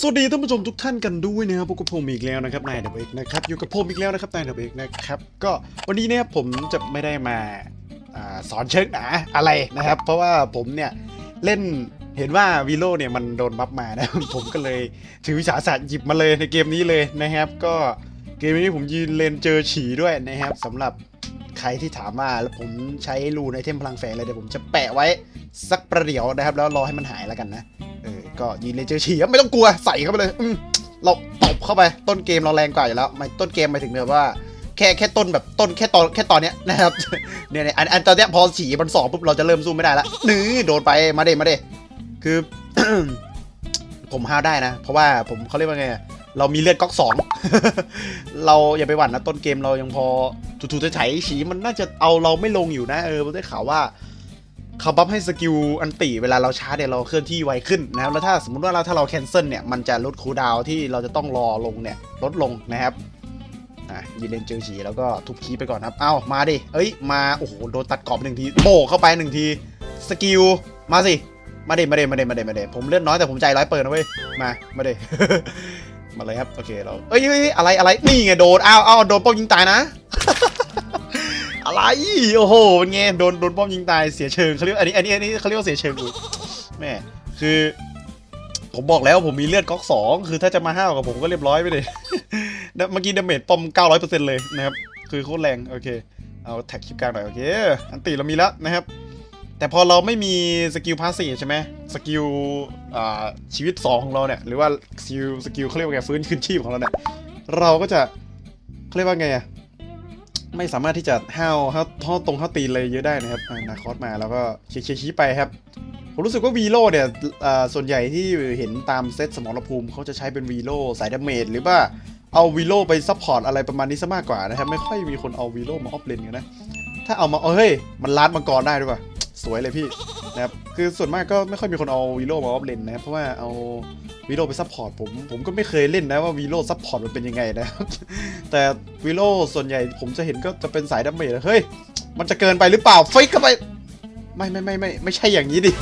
สวัสดีท่านผู้ชมทุกท่านกันด้วยนะครับพวกบผมอีกแล้วนะครับนายเดบเอกนะครับอยู่กับผมอีกแล้วนะครับนายเดบเอกนะครับก็วันนี้เนี่ยผมจะไม่ได้มาอาสอนเชิงหนาอะไรนะครับ เพราะว่าผมเนี่ยเล่นเห็นว่าวีโลเนี่ยมันโดนบัฟมานะ ผมก็เลยถือวิสาสะหยิบมาเลยในเกมนี้เลยนะครับ ก็เกมนี้ผมยืนเลนเจอฉี่ด้วยนะครับสำหรับ ใครที่ถามว่าแล้วผมใช้รูในเทมพลังแฝงเลยเดี๋ยวผมจะแปะไว้สักประเดี๋ยวนะครับ แล้วรอให้มันหายแล้วกันนะเออก็ยืนเลยเจอฉี่ครับไม่ต้องกลัวใส่เข้าไปเลยอืมเราตบเข้าไปต้นเกมเราแรงกว่าอยู่แล้วไม่ต้นเกมหมายถึงแบบว่าแค่แค่ต้นแบบต้นแค่ตอนแค่ตอนเนี้ยนะครับเนี่ยเนี่ยอันอันตอนเนี้ยพอฉี่มันสองปุ๊บเราจะเริ่มสู้ไม่ได้ละนื้อโดนไปมาเดมาเดคือ ผมห้าวได้นะ เพราะว่าผมเขาเรียกว่าไง เรามีเลือดก๊อกสอง เราอย่าไปหวั่นนะต้นเกมเรายังพอถูๆไถๆฉี่มันน่าจะเอาเราไม่ลงอยู่นะเออผมได้ข่าวว่าเขาบัฟให้สกิลอันติเวลาเราชาร์จเนี่ยเราเคลื่อนที่ไวขึ้นนะครับแล้วถ้าสมมติว่าเราถ้าเราแคนเซิลเนี่ยมันจะลดคูลดาวที่เราจะต้องรอลงเนี่ยลดลงนะครับอะยีเลนเจอฉีแล้วก็ทุบคีไปก่อนครับเอ้ามาดิเอ้ยมาโอ้โหโดนตัดกรอบหนึ่งทีโบเข้าไปหนึ่งทีสกิลมาสิมาเดมาเดมาเดมาเดมาเดผมเลือดน้อยแต่ผมใจร้ายเปิดนะเว้ยมามาเด มาเลยครับโอเคเราเอ้ยอะไรอะไรนี่ไงโดนอ้าวอ้าวโดนป้อมยิงตายนะ อะไรโอ้โหเป็นไงโดนโดนป้อมยิงตายเสียเชิงเขาเรียกอันนี้อันนี้อันนี้เขาเรียกว่าเสียเชิงอุ๊ยแม่คือ ผมบอกแล้วผมมีเลือดก๊อกสองคือถ้าจะมาห้าวกับผมก็เรียบร้อยไปเลยเมื่อกี้ดาเมจป้อม 900%เลยนะครับคือโคตรแรงโอเคเอาแท็กคลิปกลางหน่อยโอเคอันตีเรามีแล้วนะครับ แต่พอเราไม่มีสกิลพาสซีฟใช่ไหมสกิลชีวิต 2 ของเราเนี่ย หรือว่าสกิลสกิลเขาเรียกว่าไงฟื้นคืนชีพของเราเนี่ย เราก็จะเขาเรียกว่าไงอะไม่สามารถที่จะห้าวห้าวท่อตรงห้าวตีนเลยเยอะได้นะครับนาคอสมาแล้วก็เคียร์ชี้ไปครับ ผมรู้สึกว่าวีโ o เนี่ยส่วนใหญ่ที่เห็นตามเซตสมรภูมิเขาจะใช้เป็นวีโ o สายดาเมจหรือว่าเอาวีโ o ไปซัพพอร์ตอะไรประมาณนี้ซะมากกว่านะครับ ไม่ค่อยมีคนเอาวีโ o มาออฟเลนกันนะ ถ้าเอามาเออเฮ้ย มันล้านมังกรได้ด้วยป่ะ สวยเลยพี่นะครับคือส่วนมากก็ไม่ค่อยมีคนเอาวีโ o มาออฟเลนนะเพราะว่าเอาวีโ o ไปซัพพอร์ตผมผมก็ไม่เคยเล่นนะว่าวีโ o ซัพพอร์ตมันเป็นยังไงนะแต่วิโลส่วนใหญ่ผมจะเห็นก็จะเป็นสายดาเมจนะเฮ้ยมันจะเกินไปหรือเปล่าฟิกเข้าไปไม่ไม่ไม่ไม่ไม่ใช่อย่างนี้ดิ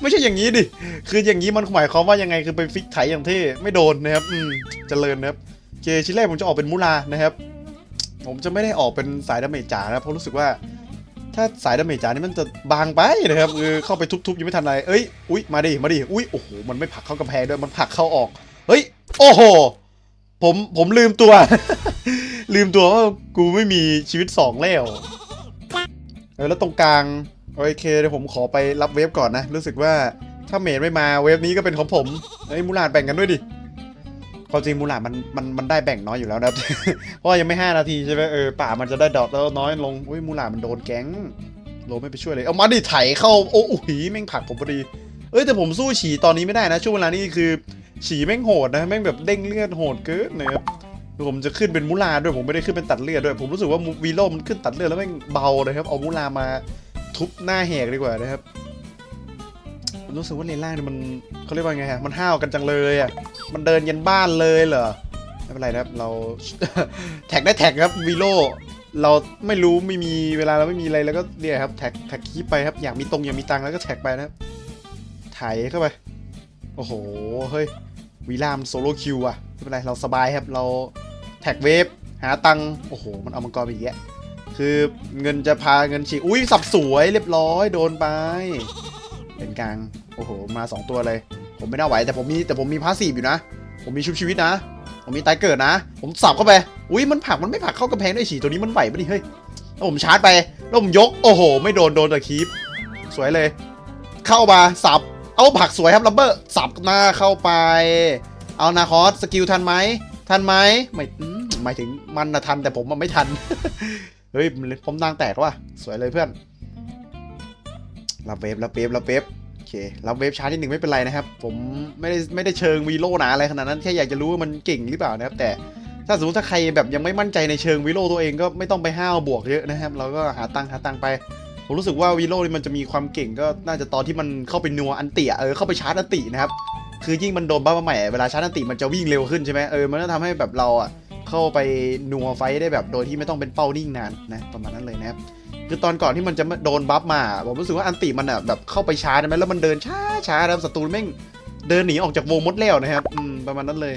ไม่ใช่อย่างนี้ดิ คืออย่างนี้มันหมายความว่ายังไงคือไปฟิกไถอย่างเท่ไม่โดนนะครับ อืมเจริญนะครับเคชิ้นแรกผมจะออกเป็นมูลานะครับ ผมจะไม่ได้ออกเป็นสายดาเมจจ๋านะเพราะรู้สึกว่า ถ้าสายดาเมจจ๋านี่มันจะบางไปนะครับคือเข้าไปทุบๆยังไม่ทันไรเอ้ยอุ้ยมาดิมาดิอุ้ยโอ้โหมันไม่ผลักเข้ากำแพงด้วยมันผลักเข้าออกเฮ้ยโอ้โหผมผมลืมตัว ลืมตัวว่ากูไม่มีชีวิตสองแล้วเออแล้วตรงกลางโอเคเดี๋ยวผมขอไปรับเวฟก่อนนะ รู้สึกว่าถ้าเมดไม่มาเวฟนี้ก็เป็นของผมเฮ้มูลาดแบ่งกันด้วยดิ ความจริงมูลามันมันมันได้แบ่งน้อยอยู่แล้วนะครับเพราะยังไม่ 5 นาทีใช่ไหมเออป่ามันจะได้ดอกแล้วน้อยลงอุ้ยมูลามันโดนแก๊งโลไม่ไปช่วยเลยเอามาดิไถเข้าโอ้โหแม่งผักผมพอดีเอ้ยแต่ผมสู้ฉีตอนนี้ไม่ได้นะ ช่วงเวลานี้คือ ฉีแม่งโหดนะแม่งแบบเด้งเลือดโหดเกินนะครับผมจะขึ้นเป็นมุลาด้วยผมไม่ได้ขึ้นเป็นตัดเลือดด้วย ผมรู้สึกว่าวีโร่มันขึ้นตัดเลือดแล้วแม่งเบาเลยครับเอามุลามาทุบหน้าแหกดีกว่านะครับ รู้สึกว่าเลนล่างเนี่ยมันเขาเรียกว่าไงฮะมันห้าวกันจังเลยอะมันเดินยันบ้านเลยเหรอไม่เป็นไรนะครับเราแท็กได้แท็กครับวีโร่เราไม่รู้ไม่มีเวลาเราไม่มีอะไรแล้วก็เนี่ยครับแท็กแท็กคีไปครับอยากมีตรงอยากมีตังค์แล้วก็แท็กไปนะครับไถเข้าไปโอ้โหเฮ้ยวีลามโซโลคิวอะไม่เป็นไรเราสบายครับเราแท็กเวฟหาตังค์โอ้โห มันเอามังกรไปอีกแยะคือเงินจะพาเงินฉีอุ้ยสับสวยเรียบร้อยโดนไป เป็นกลาง โอ้โห มา 2 ตัวเลย ผมไม่น่าไหว แต่ผมมีแต่ผมมีพาสซีฟอยู่นะ ผมมีชุบชีวิตนะ ผมมีตายเกิดนะ ผมสับเข้าไป อุ้ยมันผักมันไม่ผักเข้ากระแพงด้วยฉีตัวนี้มันไหวปะนี่เฮ้ยแล้วผมชาร์จไปแล้วผมยก โอ้โห ไม่โดนโดนแต่คีปสวยเลย เข้ามาสับ เอาผักสวยครับลัมเบอร์ สับหน้าเข้าไป เอานาคอสสกิลทันไหมทันไหมไม่หมายถึงมันนะทันแต่ผมมันไม่ทัน เฮ้ยผมนางแตกว่ะสวยเลยเพื่อน รับเวฟรับเวฟรับเวฟโอเครับเวฟช้าที่หนึ่งไม่เป็นไรนะครับ ผมไม่ได้ไม่ได้เชิงวีโร่หนาอะไรขนาดนั้นแค่อยากจะรู้ว่ามันเก่งหรือเปล่านะครับ แต่ถ้าสมมติถ้าใครแบบยังไม่มั่นใจในเชิงวีโรตัวเองก็ไม่ต้องไปห้าวบวกเยอะนะครับ เราก็หาตังค์หาตังค์ไป ผมรู้สึกว่าวีโรนี่มันจะมีความเก่งก็น่าจะตอนที่มันเข้าไปนัวอันติเออเข้าไปชาร์จอันตินะครับคือยิ่งมันโดนบ้ามาใหม่เวลาชาร์จอันติมันจะวิ่งเร็วขึ้นใช่ไหมเออมันก็ทำให้แบบเราอะ เข้าไปนัวไฟได้แบบโดยที่ไม่ต้องเป็นเป้านิ่งนานนะประมาณนั้นเลยนะครับคือตอนก่อนที่มันจะโดนบัฟมาผมรู้สึกว่าอันติมันอะแบบเข้าไปช้าใช่ไหมแล้วมันเดินช้าช้าแล้วศัตรูแม่งเดินหนีออกจากวงมดแล้วนะครับอืมประมาณนั้นเลย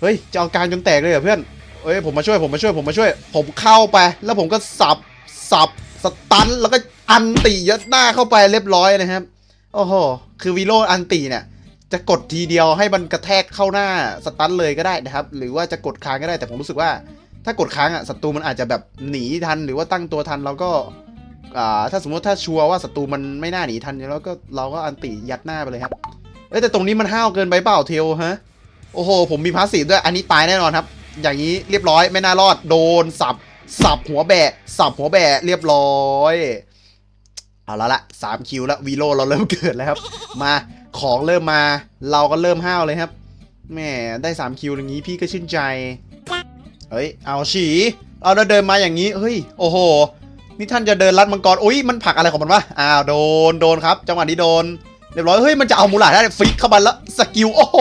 เฮ้ยจะเอากางจนแตกเลยเหรอเพื่อนเฮ้ยผมมาช่วยผมมาช่วยผมมาช่วย ผมเข้าไป แล้วผมก็สับสับสตันแล้วก็อันตียัดหน้าเข้าไปเรียบร้อยนะครับโอ้โหคือวีโรอันตีเนี่ย จะกดทีเดียวให้มันกระแทกเข้าหน้าสตันเลยก็ได้นะครับ หรือว่าจะกดค้างก็ได้แต่ผมรู้สึกว่า ถ้ากดค้างอะศัตรูมันอาจจะแบบหนีทัน หรือว่าตั้งตัวทันเราก็อ่าถ้าสมมติถ้าชัวร์ว่าศัตรูมันไม่น่าหนีทันแล้วก็เราก็อันติยัดหน้าไปเลยครับเอ้แต่ตรงนี้มันห้าวเกินไปเปล่าเทลฮะโอ้โห ผมมีพาสซีฟด้วยอันนี้ตายแน่นอนครับ อย่างนี้เรียบร้อยไม่น่ารอดโดนสับสับหัวแบะสับหัวแบะเรียบร้อย เอาละละสามคิวแล้ววีโรเราเริ่มเกิดแล้วครับ มา ของเริ่มมา เราก็เริ่มห้าวเลยครับแหมได้สามคิวอย่างนี้พี่ก็ชื่นใจ เฮ้ย เอาฉีเอาเดินมาอย่างนี้ เฮ้ย โอ้โห นี่ท่านจะเดินลัดมังกร อุ้ย มันผลักอะไรของมันวะ อ้าว โดน โดนครับ จังหวะนี้โดน เรียบร้อย เฮ้ย มันจะเอามูลาได้ ฟิกเข้ามาแล้ว สกิล โอ้โห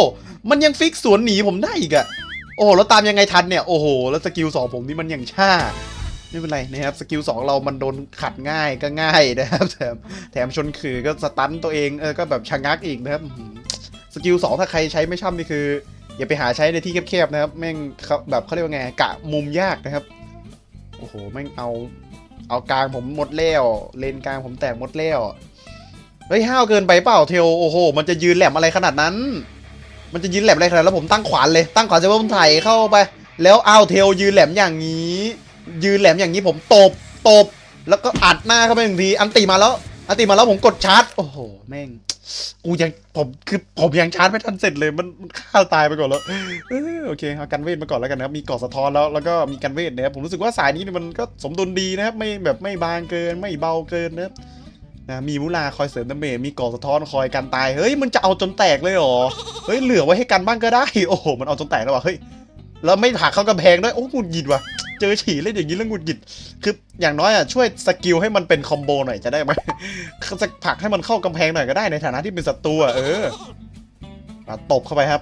มันยังฟิกสวนหนีผมได้อีกอะโอ้โห แล้วตามยังไงทันเนี่ย โอ้โห แล้วสกิลสองผมนี่มันยังช้า ไม่เป็นไรนะครับสกิลสองเรามันโดนขัดง่ายก็ง่ายนะครับแถมแถมชนคือก็สตันตัวเองเออก็แบบชะงักอีกนะครับสกิลสองถ้าใครใช้ไม่ช่ำนี่คือ อย่าไปหาใช้ในที่แคบๆนะครับแม่งเขาแบบเขาเรียกว่าไงกะมุมยากนะครับโอ้โหแม่งเอาเอากลางผมหมดแล้วเลนกลางผมแตกหมดแล้วเฮ้ยห้าวเกินไปเปล่าเทลโอ้โห มันจะยืนแหลมอะไรขนาดนั้น มันจะยืนแหลมอะไรขนาดแล้วผมตั้งขวานเลยตั้งขวานจปุ๊บผมไถเข้าไป แล้วเอาเทลยืนแหลมอย่างนี้ ยืนแหลมอย่างนี้ผมตบตบ แล้วก็อัดหน้าเข้าไปหนึ่งที อันตีมาแล้ว อันตีมาแล้วผมกดชาร์จ โอ้โห แม่ง กูยังผมคือผมยังชาร์จไม่ทันเสร็จเลย มันฆ่าตายไปก่อนแล้วโอเคเอากันเวทมาก่อนแล้วกันนะครับ มีเกาะสะท้อนแล้ว แล้วก็มีกันเวทนะครับ ผมรู้สึกว่าสายนี้เนี่ยมันก็สมดุลดีนะครับ ไม่แบบไม่บางเกิน ไม่เบาเกินนะครับนะมีมุลาคอยเสริมดาเมจมีเกาะสะท้อนคอยกันตาย เฮ้ยมันจะเอาจนแตกเลยเหรอ เฮ้ยเหลือไว้ให้กันบ้างก็ได้ โอ้โหมันเอาจนแตกแล้วว่ะ เฮ้ย แล้วไม่ถักเข้ากำแพงด้วย โอ้หงุดหงิดว่ะ เจอฉี่เล่นอย่างนี้แล้วหงุดหงิด คืออย่างน้อยอะช่วยสกิลให้มันเป็นคอมโบหน่อยจะได้ไหมจะผลักให้มันเข้ากำแพงหน่อยก็ได้ในฐานะที่เป็นศัตรูอะเออมาตบเข้าไปครับ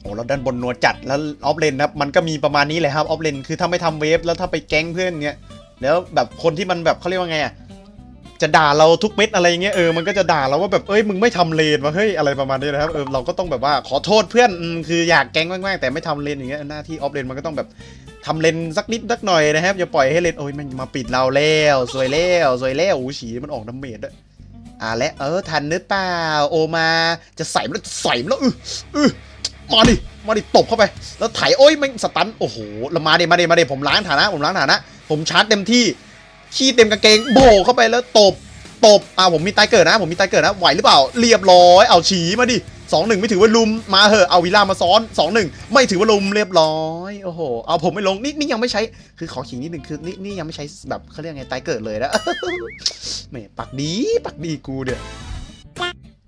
โอ้แล้วด้านบนนัวจัดแล้วออฟเลนนะครับมันก็มีประมาณนี้แหละครับออฟเลนคือถ้าไม่ทำเวฟแล้วถ้าไปแก๊งเพื่อนเงี้ยแล้วแบบคนที่มันแบบเขาเรียกว่าไงอะจะด่าเราทุกเม็ดอะไรเงี้ยเออมันก็จะด่าเราว่าแบบเอ้ยมึงไม่ทำเลนวะเฮ้ยอะไรประมาณนี้นะครับเออเราก็ต้องแบบว่าขอโทษเพื่อนอคืออยากแก๊งมากๆแต่ไม่ทำเลนอย่างเงี้ยหน้าที่ออฟเลนมันก็ต้องแบบ ทำเลนสักนิดสักหน่อยนะครับอย่าปล่อยให้เลนโอ้ยมันมาปิดเราแล้วสวยแล้วสวยแล้วอู้ฉีมันออกน้ำเมดด้วยอ่าและเออทันหรือเปล่าโอมาจะใส่มันแล้วใส่มันแล้วอืออือมาดิมาดิตบเข้าไป แล้วไถโอ้ยมันสตันโอ้โหแล้วมาดิมาดิมาดิผมล้างฐานะ ผมล้างฐานะ ผมชาร์จเต็มที่ขี้เต็มกางเกงโบกเข้าไปแล้วตบตบอ่าผมมีตายเกิดนะ ผมมีตายเกิดนะไหวหรือเปล่า เรียบร้อยเอาฉีมาดิ สองหนึ่งไม่ถือว่าลุมมาเหอะเอาวิล่ามาซ้อนสองหนึ่งไม่ถือว่าลุมเรียบร้อยโอ้โหเอาผมไม่ลงนี่นี่ยังไม่ใช้คือขอขิงนิดนึงคือนี่นี่ยังไม่ใช้แบบเขาเรียกไงตายเกิดเลยนะแหม่ปักดีปักดีกูเนี่ย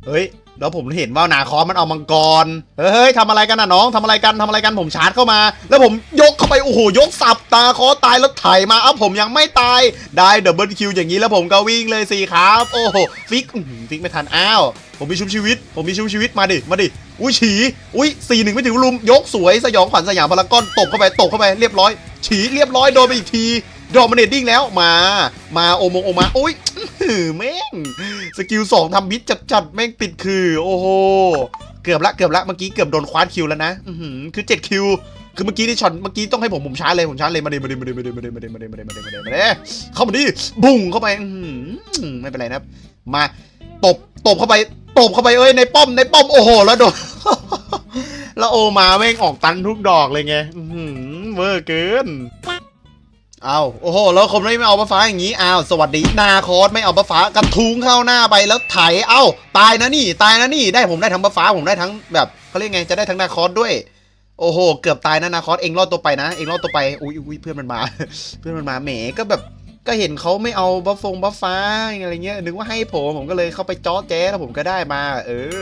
เฮ้ยแล้วผมเห็นว่านาคอมันเอามังกร เฮ้ยทำอะไรกันน่ะน้องทำอะไรกันทำอะไรกันผมชาร์จเข้ามา แล้วผมยกเข้าไปโอ้โหยกสับตาคอตายแล้วไถมาเอ้าผมยังไม่ตายได้ดับเบิลคิวอย่างนี้แล้วผมก็วิ่งเลยสิครับ โอ้โหฟิกฟิกไม่ทันอ้าว ผมมีชุบชีวิต ผมมีชุบชีวิตมาดิ มาดิ อุ้ยฉี อุ้ยสี่หนึ่งไม่ถึงลุม ยกสวยสยองขวัญสยามพารากอนตบเข้าไปตบเข้าไปเรียบร้อย ฉีเรียบร้อยโดนไปอีกทีดอมเนตดิ้งแล้วมา มาโอมงโอมาอุ้ยแม่งสกิลสองทำบิดจัดๆแม่งปิดคือ โอ้โหเกือบละเกือบละเมื่อกี้เกือบโดนคว้านคิวแล้วนะอือหือคือ7คิวคือเมื่อกี้นี่ช็อตเมื่อกี้ต้องให้ผมผมชาร์จเลยผมชาร์จเลยมาดิมาดิมาดิมาดิมาดิมาดิมาดิมาดิมาดิมาดิมาดิเข้ามาดิบุ้งเข้าไปไม่เป็นไรนะครับมาตบตบเข้าไป ตบเข้าไปเอ้ยในป้อมในป้อมโอ้โหแล้วโดน แล้วโอมาแม่งออกตันทุกดอกเลยไงอื้อหือเวอร์เกินเอาโอ้โห แล้วคนไม่เอาบัฟ้าอย่างนี้อ้าวสวัสดีนาคอสไม่เอาบัฟ้ากระทุ้งเข้าหน้าไปแล้วไถเอ้า ตายนะนี่ ตายนะนี่ได้ผมได้ทั้งบัฟฟ้าผมได้ทั้งแบบเขาเรียกไงจะได้ทั้งนาคอสด้วย โอ้โห เกือบตายนะนาคอสเองรอดตัวไปนะ เองรอดตัวไปอุ้ยอุ้ยเพื่อนมันมา เพื่อนมันมาแหมก็แบบ ก็เห็นเขาไม่เอาบัฟฟงบัฟฟ้าอะไรเงี้ยนึกว่าให้ผมผมก็เลยเข้าไปจ้อแจ๊แล้วผมก็ได้มา เออ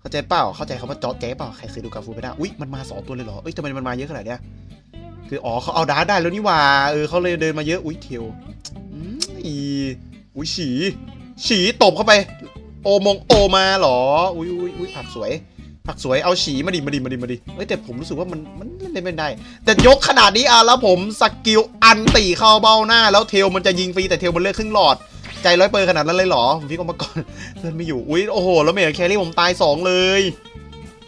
เข้าใจเปล่าเข้าใจคำว่าจ้อแจ๊เปล่าใครเคยดูกาฟูไม่ได้อุ้ยมันมาสองตัวเลยเหรอเอ้ยทำไมมันมาเยอะขนาดเนี้ยคืออ๋อเขาเอาดาร์ได้แล้วนี่ว่าเออเขาเลยเดินมาเยอะอุ้ยเทียวอีอุ้ยฉีฉีตบเข้าไป โอมงโอมาเหรออุ้ยอุ้ยอุ้ยผักสวย ผักสวยเอาฉีมาดิมาดิมาดิมาดิเอ้ยแต่ผมรู้สึกว่ามันมันเล่นไม่ได้ แต่ยกขนาดนี้อะแล้วผมสกิลอันตีเข้าเบ้าหน้า แล้วเทลมันจะยิงฟรีแต่เทลมันเลือกครึ่งหลอด ใจร้อยเปอร์ขนาดนั้นเลยเหรอผมพี่ก็มาก่อนเพื่อนไม่อยู่อุ้ยโอ้โหแล้วเมย์แครี่ผมตายสองเลย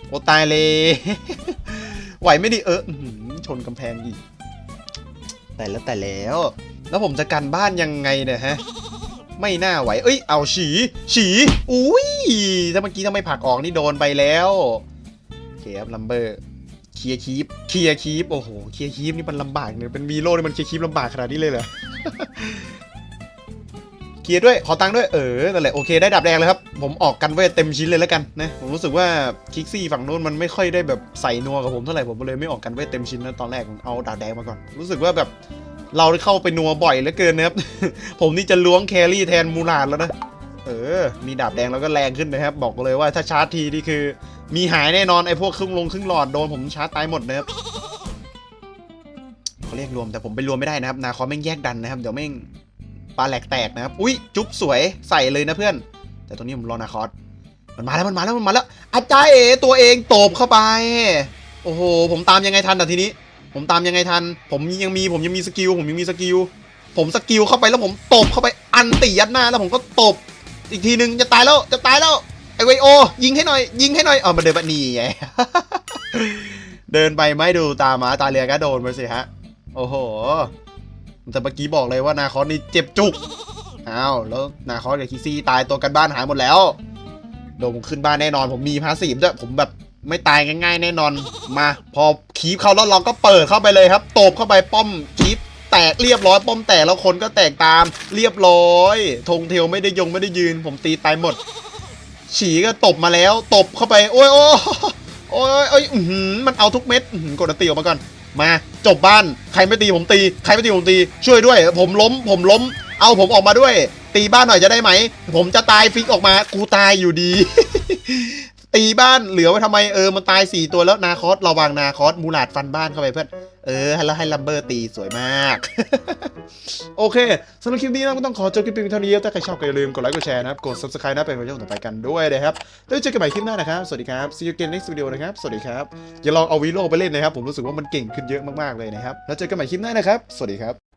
โอ้ตายเลยไหวไม่ดิเอออื้อหือชนกำแพงอีกแต่แล้วแต่แล้ว แล้วผมจะกันบ้านยังไงเนี่ยฮะ ไม่น่าไหว เอ้ย เอาฉี ฉี อุ้ยถ้าเมื่อกี้ถ้าไม่ผักออกนี่โดนไปแล้ว โอเคครับลัมเบอร์ เคลียร์คีป เคลียร์คีป โอ้โห เคลียร์คีปนี่มันลำบากเนี่ยเป็นวีโร่นี่มันเคลียร์คีปลำบากขนาดนี้เลยเหรอ เคลียร์ด้วย ขอตังค์ด้วย เออ นั่นแหละ โอเค ได้ดับแดงเลยครับ ผมออกกันเวทเต็มชิ้นเลยแล้วกันนะ ผมรู้สึกว่าคิกซี่ฝั่งโน้นมันไม่ค่อยได้แบบใส่นัวกับผมเท่าไหร่ ผมก็เลยไม่ออกกันเวทเต็มชิ้นนะตอนแรกผมเอาดาบแดงมาก่อน รู้สึกว่าแบบ เราได้เข้าไปนัวบ่อยเหลือเกินนะครับ ผมนี่จะล้วงแครี่แทนมูลาดแล้วนะ เออ มีดาบแดงแล้วก็แรงขึ้นนะครับ บอกเลยว่าถ้าชาร์จทีนี่คือ มีหายแน่นอนไอ้พวกครึ่งลงครึ่งหลอดโดนผมชาร์จตายหมดนะครับเขาเรียกรวมแต่ผมไปรวมไม่ได้นะครับ นาคอแม่งแยกดันนะครับ เดี๋ยวแม่งปลาแหลกแตกนะครับ อุ้ยจุ๊บสวยใส่เลยนะเพื่อน แต่ตอนนี้ผมรอนาคอสมันมาแล้วมันมาแล้วมันมาแล้วอาจารย์เอตัวเองตบเข้าไป โอ้โห ผมตามยังไงทันอะทีนี้ ผมตามยังไงทัน ผมยังมีผมยังมีสกิลผมยังมีสกิลผมสกิลเข้าไปแล้วผมตบเข้าไปอันติยัดหน้าแล้วผมก็ตบ อีกทีนึงจะตายแล้วจะตายแล้วไอไวโอ ยิงให้หน่อย ยิงให้หน่อยเอามาเดินแบบนี้ไงเดินไปไม่ดูตาหมาตาเรือก็โดนไปสิฮะ โอ้โห แต่เมื่อกี้บอกเลยว่านาคอสนี่เจ็บจุกอ้าวแล้วนาคอสกับคิซี่ตายตัวกันบ้านหายหมดแล้วโดมขึ้นบ้านแน่นอนผมมีพาสซีฟด้วยผมแบบ ไม่ตายง่ายๆแน่นอนมา พอคีบเขาแล้วเราก็เปิดเข้าไปเลยครับตบเข้าไปป้อมคีบแตกเรียบร้อยป้อมแตกแล้วคนก็แตกตามเรียบร้อยธงเทลไม่ได้ยงไม่ได้ยืน ผมตีตายหมด ฉีก็ตบมาแล้ว ตบเข้าไป โอ้ยโอ้ยโอ้ยโอ้ยมันเอาทุกเม็ดกดตีออกมาก่อนมาจบบ้านใครไม่ตีผมตี ใครไม่ตีผมตี ช่วยด้วย ผมล้ม ผมล้ม เอาผมออกมาด้วย ตีบ้านหน่อยจะได้ไหม ผมจะตายฟิกออกมา กูตายอยู่ดี ตีบ้านเหลือไว้ทำไมเออมันตายสี่ตัวแล้วนาคอสระวังนาคอสมูลาดฟันบ้านเข้าไปเพื่อนเออแล้วให้ลัมเบอร์ตีสวยมาก โอเคสำหรับคลิปนี้นะก็ต้องขอจบคลิปเพียงเท่านี้ถ้าใครชอบก็อย่าลืมกดไลค์กดแชร์นะครับ กด subscribe นะเป็นกำลังใจต่อไปกันด้วยนะครับแล้วเจอกันใหม่คลิปหน้านะครับ สวัสดีครับ see you again next video นะครับ สวัสดีครับอย่าลองเอาวีโลไปเล่นนะครับ ผมรู้สึกว่ามันเก่งขึ้นเยอะมากๆเลยนะครับแล้วเจอกันใหม่คลิปหน้านะครับ สวัสดีครับ